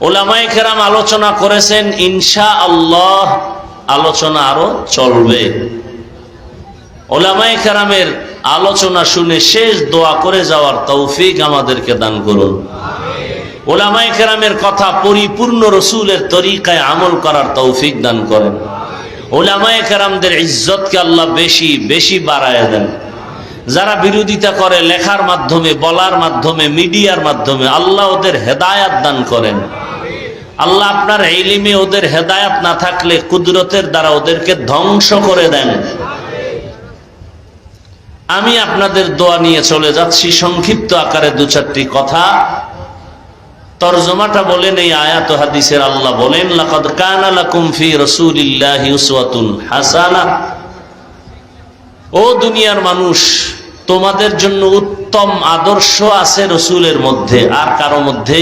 ওলামাই কেরাম আলোচনা করেছেন ইনশা আল্লাহ আলোচনা আরও চলবে। ওলামাই কেরামের আলোচনা শুনে শেষ দোয়া করে যাওয়ার তৌফিক আমাদেরকে দান করুন। ওলামাই কেরামের কথা পরিপূর্ণ রসুলের তরিকায় আমল করার তৌফিক দান করেন। ওলামাই কেরামদের ইজ্জতকে আল্লাহ বেশি বেশি বাড়ায় দেন। যারা বিরোধিতা করে লেখার মাধ্যমে, বলার মাধ্যমে, মিডিয়ার মাধ্যমে, আল্লাহ ওদের হেদায়াত দান করেন। আল্লাহ আপনার এলিমে ওদের হেদায়াত না থাকলে কুদরতের দ্বারা ওদেরকে ধ্বংস করে দেন। আমি আপনাদের দোয়া নিয়ে চলে যাচ্ছি, সংক্ষিপ্ত আকারে দু চারটি কথা। তরজমাটা বলেন, এই আয়াত হাদিসের আল্লাহ বলেন হাসানা। ও দুনিয়ার মানুষ, তোমাদের জন্য উত্তম আদর্শ আছে রসুলের মধ্যে, আর কারও মধ্যে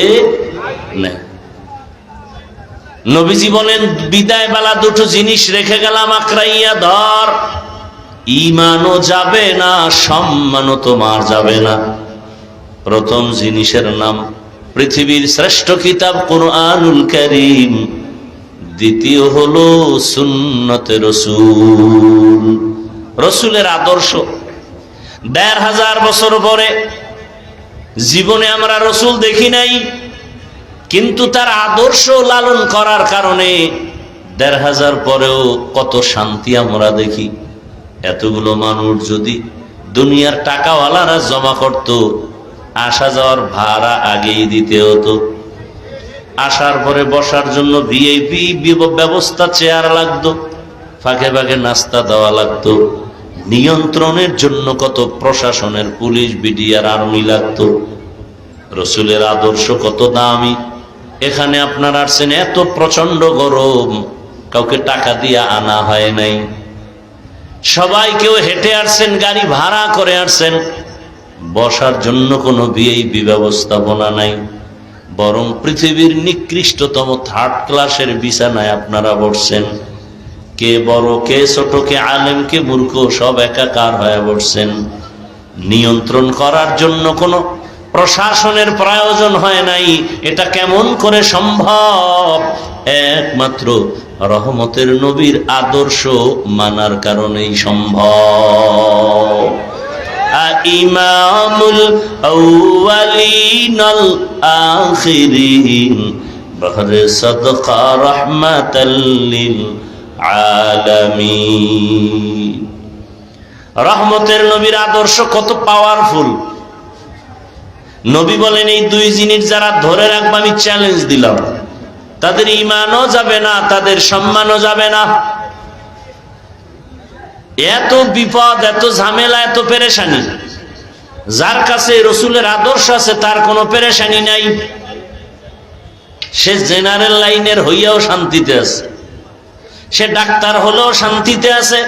নেই। নবীজি বলেন বিদায় বেলা দুটো জিনিস রেখে গেলাম আক্রাইয়া ধর। ইমানও যাবে না, সম্মানও তোমার যাবে না। প্রথম জিনিসের নাম, পৃথিবীর শ্রেষ্ঠ কিতাব কোরআনুল করিম। দ্বিতীয় হলো সুন্নতে রসুল। রসুলের আদর্শ। দেড় হাজার বছর পরে জীবনে আমরা রসুল দেখি নাই। কিন্তু তার আদর্শ লালন করার কারণে দেড় হাজার পরেও কত শান্তি আমরা দেখি। এতগুলো মানুষ যদি দুনিয়ার টাকাওয়ালারা জমা করত, আসা যাওয়ার ভাড়া আগেই দিতে হতো। আসার পরে বসার জন্য ভিআইপি ব্যবস্থা চেয়ার লাগতো, ফাঁকে ফাঁকে নাস্তা দেওয়া লাগতো। নিয়ন্ত্রণের জন্য কত প্রশাসনের, পুলিশ, বিডিআর, আর্মি লাগতো। রসুলের আদর্শ কত দামি। এখানে আপনার আসছেন এত প্রচণ্ড গরম, কাউকে টাকা দিয়ে আনা হয় নাই। সবাই কেউ হেঁটে আসছেন গাড়ি ভাড়া করে আসছেন বসার জন্য কোনো ভিআইপি ব্যবস্থাপনা নাই। বরং পৃথিবীর নিকৃষ্টতম থার্ড ক্লাসের বিছানায় আপনারা বসছেন। কে বড়, কে ছোট, কে আলেম, কে মূর্খ, সব একাকার হয়ে বসছেন। নিয়ন্ত্রণ করার জন্য কোনো প্রশাসনের প্রয়োজন হয় নাই। এটা কেমন করে সম্ভব? একমাত্র রহমতের নবীর আদর্শ মানার কারণেই সম্ভব। ইমামুল আউয়ালিনাল আখিরিন, বহরে সদকা রহমাতাল্লিল আলামিন। রহমতের নবীর আদর্শ কত পাওয়ারফুল নবী বলেন, এই দুই জিনিস যারা ধরে রাখবে, আমি চ্যালেঞ্জ দিলাম। তাদের ইমানও যাবে না, তাদের সম্মানও যাবে না। এত বিপদ, এত ঝামেলা, এত পেরেশানি। যার কাছে রসুলের আদর্শ আছে, তার কোনো পেরেশানি নাই। সে জেনারেল লাইনের হইয়াও শান্তিতে আছে। সে ডাক্তার হলেও শান্তিতে আছে।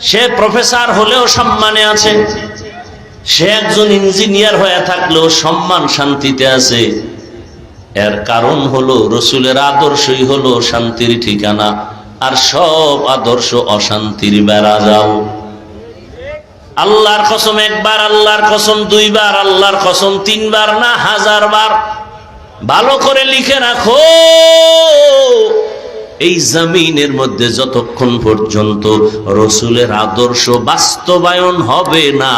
সে প্রফেসর হলেও সম্মানে আছে। সে একজন ইঞ্জিনিয়ার হয়ে থাকলেও সম্মান শান্তিতে আছে। এর কারণ হলো রসুলের আদর্শই হলো শান্তির ঠিকানা, আর সব আদর্শ অশান্তির বেড়া যাও আল্লাহর কসম একবার, আল্লাহর কসম দুইবার, আল্লাহর কসম তিনবার না হাজার বার ভালো করে লিখে রাখো। এই জমিনের মধ্যে যতক্ষণ পর্যন্ত রসুলের আদর্শ বাস্তবায়ন হবে না,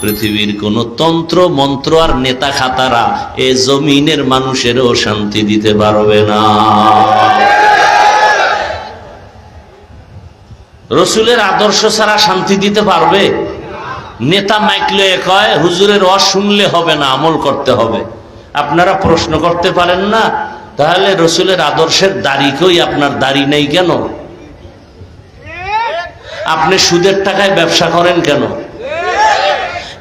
পৃথিবীর কোন তন্ত্র, মন্ত্র আর নেতা খাতারা এ জমিনের মানুষেরও শান্তি দিতে পারবে না। রসুলের আদর্শ ছাড়া শান্তি দিতে পারবে? নেতা মাইকলে কয়, হুজুরের অ শুনলে হবে না, আমল করতে হবে। আপনারা প্রশ্ন করতে পারেন না তাহলে রসুলের আদর্শের দাড়িকেই আপনার দাড়ি নেই কেন? আপনি সুদের টাকায় ব্যবসা করেন কেন?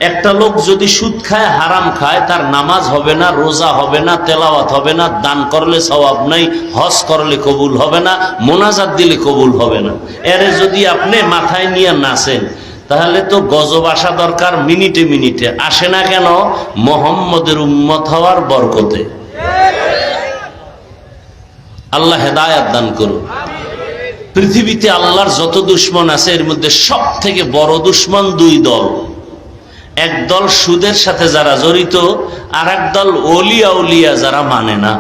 একটা লোক যদি সুদ খায়, হারাম খায়, তার নামাজ হবে না, রোজা হবে না, তেলাওয়াত হবে না, দান করলে সবাব নাই, হজ করলে কবুল হবে না, মোনাজাত দিলে কবুল হবে না। এর যদি আপনি মাথায় নিয়ে নাচেন, তাহলে তো গজব আসা দরকার মিনিটে মিনিটে। আসে না কেন? মোহাম্মদের উম্মত হওয়ার বরকতে। আল্লাহ হেদায়াত দান করুন। পৃথিবীতে আল্লাহর যত দুশ্মন আছে, এর মধ্যে সব থেকে বড় দুশ্মন দুই দল। এক দল সুদের সাথে যারা জড়িত, আর এক দল অলিয়া উলিয়া যারা মানে না।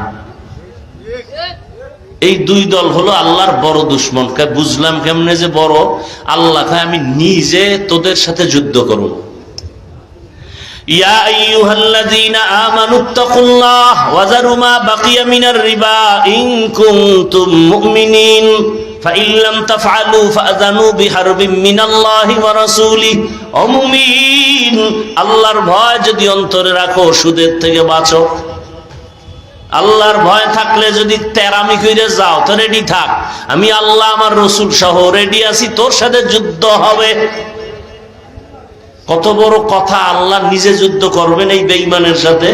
এই দুই দল হলো আল্লাহর বড় দুশ্মন। বুঝলাম কেমনে যে বড়? আল্লাহ আমি নিজে তোদের সাথে যুদ্ধ করব। ইয়া আইয়ুহাল্লাযীনা আমানু তাকুল্লাহ ওয়া যারু মা বাকিয়া মিনার রিবা ইন কুনতুম মুমিনিন فإن لم تفعلوا فأذنوا بحرب من الله ورسوله ও মুমিন আল্লাহর ভয় যদি অন্তরে রাখো সুদের থেকে বাঁচো আল্লাহর ভয় থাকলে যদি তেরামি কইরে যাও তো রেডি থাক আমি আল্লাহ আমার রসুল সহ রেডি আছি তোর সাথে যুদ্ধ হবে কত বড় কথা আল্লাহ নিজে যুদ্ধ করবেন এই বেঈমানের সাথে?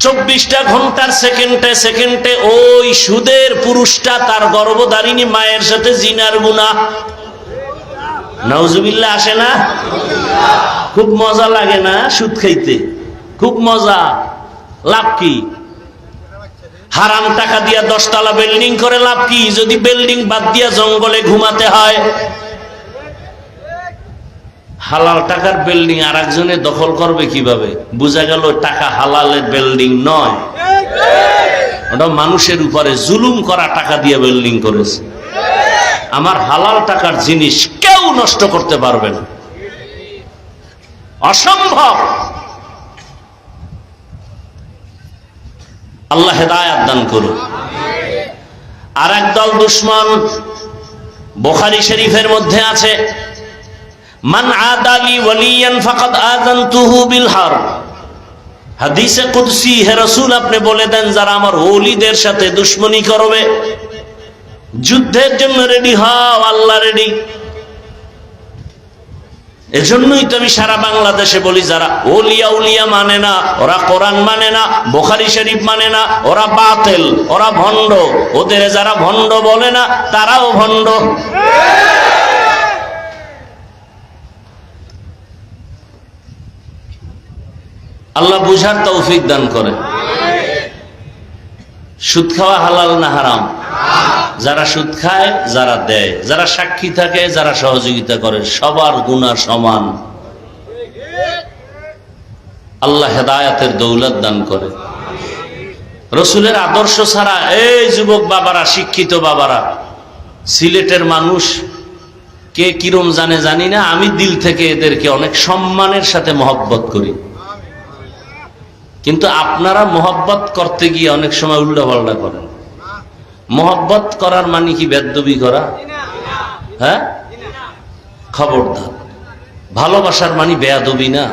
চব্বিশটা ঘণ্টার সেকেন্ডে সেকেন্ডে ওই সুদের পুরুষটা তার গর্ভধারিণী মায়ের সাথে জিনার গুণা নাউজুবিল্লাহ, আসে না? খুব মজা লাগে না সুদ খাইতে? খুব মজা। লাভ কি? হারাম টাকা দিয়া দশতলা বিল্ডিং করে লাভ কি? যদি বিল্ডিং বাদ দিয়া জঙ্গলে ঘুমাতে হয় হালাল টাকার বিল্ডিং আর একজনে দখল করবে কীভাবে? বোঝা গেল টাকা হালালের বিল্ডিং নয়। ওটা মানুষের উপরে জুলুম করা টাকা দিয়ে বিল্ডিং করেছে। আমার হালাল টাকার জিনিস কেউ নষ্ট করতে পারবে না। অসম্ভব। আল্লাহ হেদায়াত দান করুন। আর একদল দুশ্মন বোখারি শরীফের মধ্যে আছে। মান আদালি ওয়ালিয়ান ফাকাদ আযানতুহু বিল হারব হাদিসে কুদসি, হে রাসূল, আপনি বলে দেন যারা আমার ওলিদের সাথে দুশমনি করবে। যুদ্ধের জন্য রেডি হও, আল্লাহ রেডি এজন্যই তো আমি সারা বাংলাদেশে বলি, যারা ওলিয়া উলিয়া মানে না, ওরা কোরআন মানে না, বোখারি শরীফ মানে না, ওরা বাতেল, ওরা ভণ্ড। ওদের যারা ভণ্ড বলে না, তারাও ভণ্ড। আল্লাহ বুঝার তৌফিক দান করে। সুদ খাওয়া হালাল না হারাম? যারা সুদ খায়, যারা দেয়। যারা সাক্ষী থাকে, যারা সহযোগিতা করে, সবার গুণা সমান। আল্লাহ হেদায়াতের দৌলত দান করে। রসুলের আদর্শ ছাড়া এই যুবক বাবারা, শিক্ষিত বাবারা, সিলেটের মানুষ, কে কিরম জানে জানি না, আমি দিল থেকে এদেরকে অনেক সম্মানের সাথে মহব্বত করি। কিন্তু আপনারা মহব্বত করতে গিয়ে অনেক সময় উল্টা পাল্টা করেন। মহব্বত করার মানে কি বেদবি করা? হ্যাঁ? খবরদার। ভালোবাসার মানে বেয়াদবি না।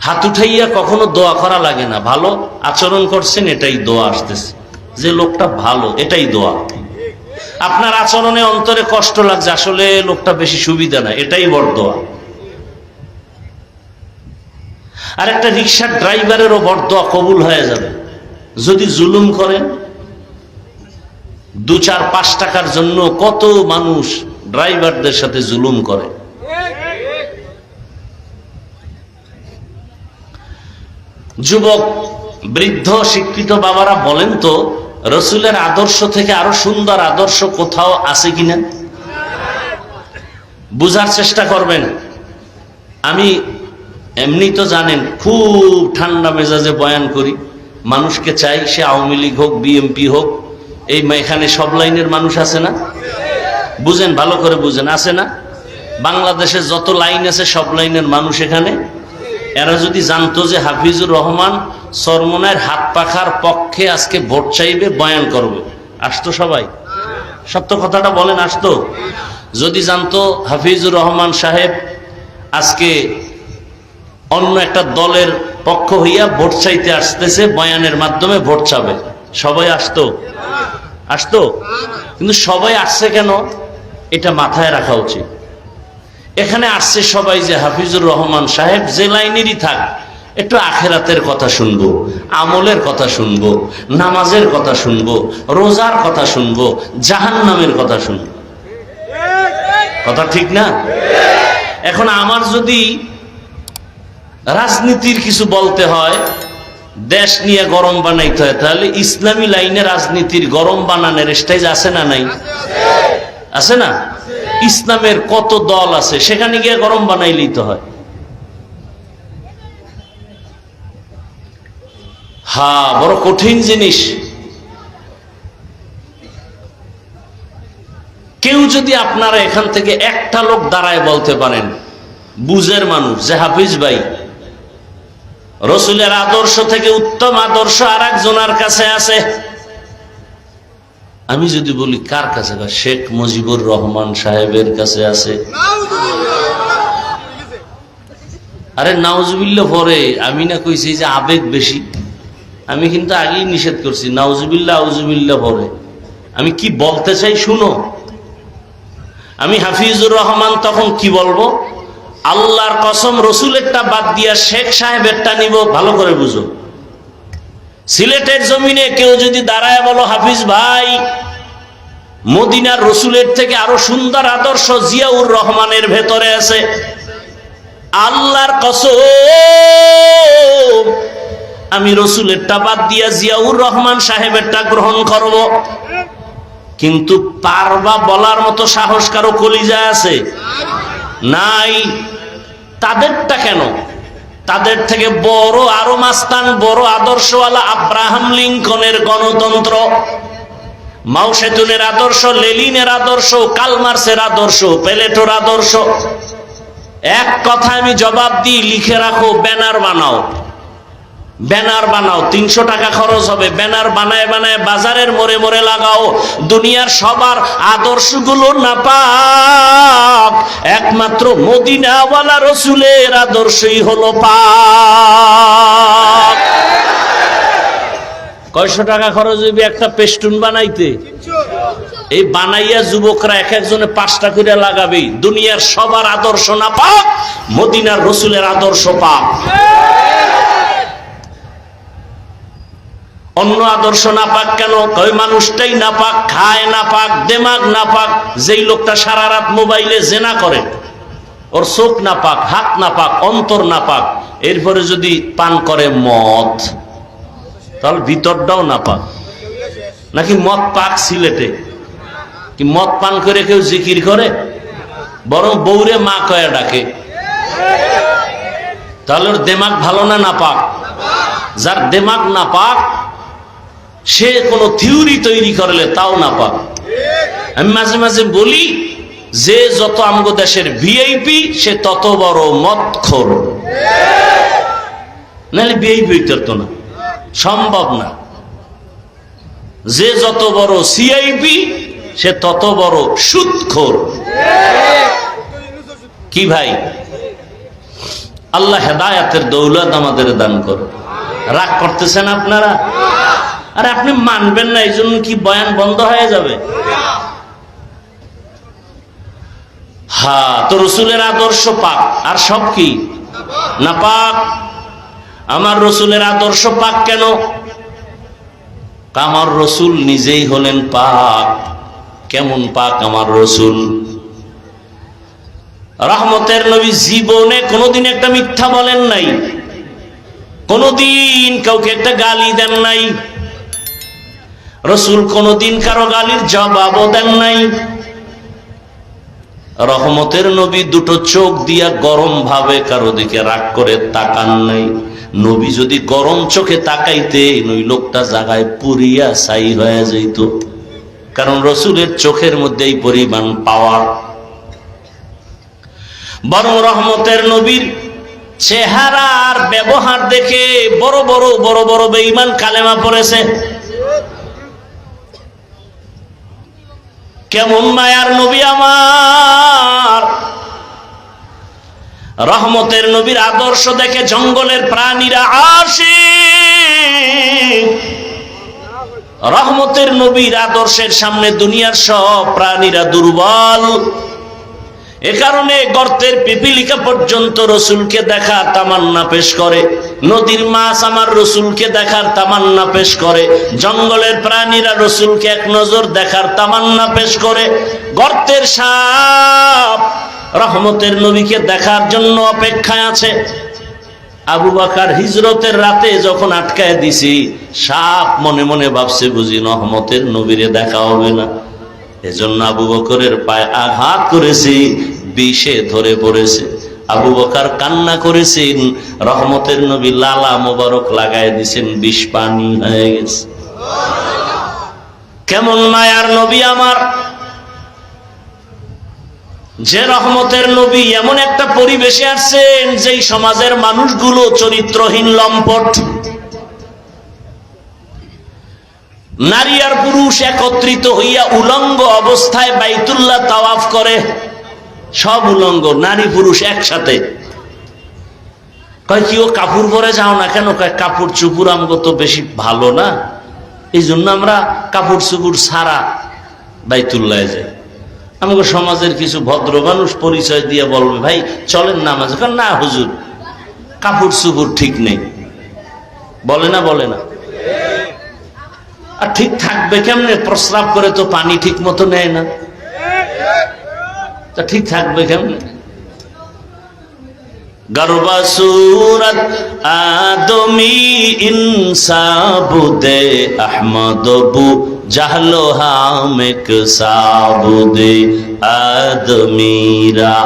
হাত উঠাইয়া কখনো দোয়া করা লাগে না। ভালো আচরণ করছেন, এটাই দোয়া আসতেছে। যে লোকটা ভালো, এটাই দোয়া। আপনার আচরণে অন্তরে কষ্ট লাগছে, আসলে লোকটা বেশি সুবিধা না এটাই বড় দোয়া। আর একটা রিক্সার ড্রাইভারেরও বড় দোয়া কবুল হয়ে যাবে। যদি জুলুম করেন দু চার পাঁচ টাকার জন্য কত মানুষ ড্রাইভারদের সাথে জুলুম করে। যুবক, বৃদ্ধ, শিক্ষিত বাবারা বলেন তো, রসুলের আদর্শ থেকে আরও সুন্দর আদর্শ কোথাও আছে কিনা? বুঝার চেষ্টা করবেন। আমি এমনি তো জানেন, খুব ঠান্ডা মেজাজে বয়ান করি। মানুষকে চাই সে আওয়ামী লীগ হোক বিএমপি হোক, এই এখানে সব লাইনের মানুষ আছে না? বুঝেন, ভালো করে বুঝেন, আছে না? বাংলাদেশে যত লাইন আছে, সব লাইনের মানুষ এখানে। এরা যদি জানতো যে হাফিজুর রহমান সরমনের হাত পাখার পক্ষে আজকে ভোট চাইবে, বয়ান করবে। আসতো সবাই? সত্য কথাটা বলেন, আসতো। যদি জানতো হাফিজুর রহমান সাহেব আজকে অন্য একটা দলের পক্ষ হইয়া ভোট চাইতে আসতেছে, বয়ানের মাধ্যমে ভোট চাবে। সবাই আসতো? আসতো? কিন্তু সবাই আসছে কেন? এটা মাথায় রাখা উচিত। এখানে আসছে সবাই যে হাফিজুর রহমান সাহেব যে লাইনেরই থাক, একটু আখেরাতের কথা শুনব, আমলের কথা শুনব, নামাজের কথা শুনব, রোজার কথা শুনব জাহান নামের কথা শুনব। কথা ঠিক না? এখন আমার যদি রাজনীতির কিছু বলতে হয়, দেশ নিয়ে গরম বানাইতে হয়। তাহলে ইসলামী লাইনে রাজনীতির গরম বানানোর স্টেজ আছে না নাই? আছে না? ইসলামের কত দল আছে, সেখানে গিয়ে গরম বানাইলেই তো হয়। হা, বড় কঠিন জিনিস। কেউ যদি আপনারা এখান থেকে একটা লোক দাঁড়ায় বলতে পারেন, বুঝের মানুষ, যে হাফিজ ভাই রসুলের আদর্শ থেকে উত্তম আদর্শ আর একজনের কাছে আছে। আমি যদি বলি, কার কাছে? শেখ মুজিবুর রহমান সাহেবের কাছে আছে। আরে নাউজুবিল্লা পরে, আমি না কইছি যে আবেগ বেশি। আমি কিন্তু আগেই নিষেধ করছি নাউজুবিল্লা আউজুবিল্লা পরে। আমি কি বলতে চাই? শুনো। আমি হাফিজুর রহমান তখন কি বলব? আল্লাহর কসম, রসুলেরটা বাদ দিয়া শেখ সাহেবেরটা নিব, ভালো করে বুঝো। সিলেটের জমিনে কেউ যদি দাঁড়ায় বলো, হাফিজ ভাই, মদিনার রসুলের থেকে আরও সুন্দর আদর্শ জিয়াউর রহমানের ভেতরে আছে। আল্লাহর কসম, আমি রসুলেরটা বাদ দিয়া জিয়াউর রহমান সাহেবেরটা গ্রহণ করব। কিন্তু পারবা বলার মতো সাহস কারও কলিজা আছে? নাই। তাদেরটা কেন? তাদের থেকে বড় আরও মাস্তান, বড় আদর্শওয়ালা আব্রাহাম লিঙ্কনের গণতন্ত্র। মাউসেতুনের আদর্শ, লেলিনের আদর্শ, কালমার্সের আদর্শ, পেলেটোর আদর্শ। এক কথা আমি জবাব দিই, লিখে রাখো, ব্যানার বানাও। ব্যানার বানাও, তিনশো টাকা খরচ হবে। ব্যানার বানায় বানায় বাজারের মোড়ে মোড়ে লাগাও। দুনিয়ার সবার আদর্শগুলো না পাক। একমাত্র মদিনাওয়ালা রসুলের আদর্শই হলো পাক। কয়শো টাকা খরচ হইবে একটা পেস্টুন বানাইতে? এই বানাইয়া যুবকরা এক একজনে পাঁচটা করে লাগাবে। দুনিয়ার সবার আদর্শ না পাক, মদিনার রসুলের আদর্শ পাক। অন্য আদর্শ না পাক কেন? ওই মানুষটাই না পাক খায় না পাক দেমাগ না পাক যেই লোকটা সারা রাত মোবাইলে জেনা করে। ওর চোখ না পাক হাত না পাক অন্তর না পাক এরপরে যদি পান করে মদ, তাহলে ভিতরটাও না পাক নাকি মদ পাক সিলেটে? কি মদ পান করে কেউ জিকির করে? বরং বৌরে মা কয়ে ডাকে। তাহলে ওর দেমাগ ভালো না না পাক যার দেমাগ না পাক সে কোনো থিওরি তৈরি করলে তাও না পাবে। আমি মাঝে মাঝে বলি যে যত আমগো দেশের ভিআইপি সে তত বড় মদখোর। নাহলে ভিআইপি হইতে না। সম্ভব না। যে যত বড় সিআইপি সে তত বড় সুৎখোর কি ভাই? আল্লাহ হেদায়াতের দৌলত আমাদের দান করো রাগ করতেছেন আপনারা? আর আপনি মানবেন না এই জন্য কি বয়ান বন্ধ হয়ে যাবে? হ্যাঁ তো রসুলের আদর্শ পাক, আর সব কি? না পাক? আমার রসুলের আদর্শ পাক কেন? আমার রসুল নিজেই হলেন পাক। কেমন পাক আমার রসুল? রহমতের নবী জীবনে কোনোদিন একটা মিথ্যা বলেন নাই। কোনোদিন কাউকে একটা গালি দেন নাই। রসুল কোনোদিন কারও গালির জবাবও দেন নাই। রহমতের নবী দুটো চোখ দিয়া গরম ভাবে কারও দিকে রাগ করে তাকান নাই। নবী যদি গরম চোখে তাকাইতে, নই লোকটা জাগায় পুরিয়া ছাই হয়ে যেত কারণ রসুলের চোখের মধ্যে এই পরিমাণ পাওয়ার। বরং রহমতের নবীর চেহারা আর ব্যবহার দেখে বড় বড় বড় বড় বেঈমান কালেমা পড়েছে। কেমন মায়ার নবী আমার? রহমতের নবীর আদর্শ দেখে জঙ্গলের প্রাণীরা আসে রহমতের নবীর আদর্শের সামনে দুনিয়ার সব প্রাণীরা দুর্বল। এ কারণে গর্তের পিপিলিকা পর্যন্ত রসুলকে দেখার তামান্না পেশ করে। নদীর মাছ আমার রসুলকে দেখার তামান্না পেশ করে। জঙ্গলের প্রাণীরা রসুলকে এক নজর দেখার তামান্না পেশ করে। গর্তের সাপ রহমতের নবীকে দেখার জন্য অপেক্ষায় আছে। আবু বাকার হিজরতের রাতে যখন আটকায় দিছি, সাপ মনে মনে ভাবছে, বুঝি রহমতের নবীরে দেখা হবে না। এজন্য আবু বকরের পায়ে আঘাত করেছি। বিষে ধরে পড়েছে। আবু বকার কান্না করেছেন, রহমতের নবী লালা মোবারক লাগাই দিছেন, বিষ পানি হয়ে গেছে। কেমন মায়ার নবী আমার। যে রহমতের নবী এমন একটা পরিবেশে আসছেন যেই সমাজের মানুষগুলো চরিত্রহীন, লম্পট। নারী আর পুরুষ একত্রিত হইয়া উলঙ্গ অবস্থায় বাইতুল্লাহ তাওয়াফ করে। সব উলঙ্গ, নারী, পুরুষ একসাথে। কয় কি ও কাপড় পরে যাও না কেন? কয়, কাপড় চুপুর আমগো তো বেশি ভালো না। এই জন্য আমরা কাপড় চুপুর সারা বাইতুল্লায় যাই। আমাকে সমাজের কিছু ভদ্র মানুষ পরিচয় দিয়ে বলবে, ভাই, চলেন নামাজ। কারণ না, হুজুর, কাপড় চুপুর ঠিক নেই। বলে না বলে না। আর ঠিক থাকবে কেমনে? প্রস্রাব করে তো পানি ঠিক মতো নেয় না। তা ঠিক থাকবে কেমনে? গর্বা সুরত আদমি ইনসাবুদে আহমদ বু জাহলো হামেক সাবুদে আদমিরা।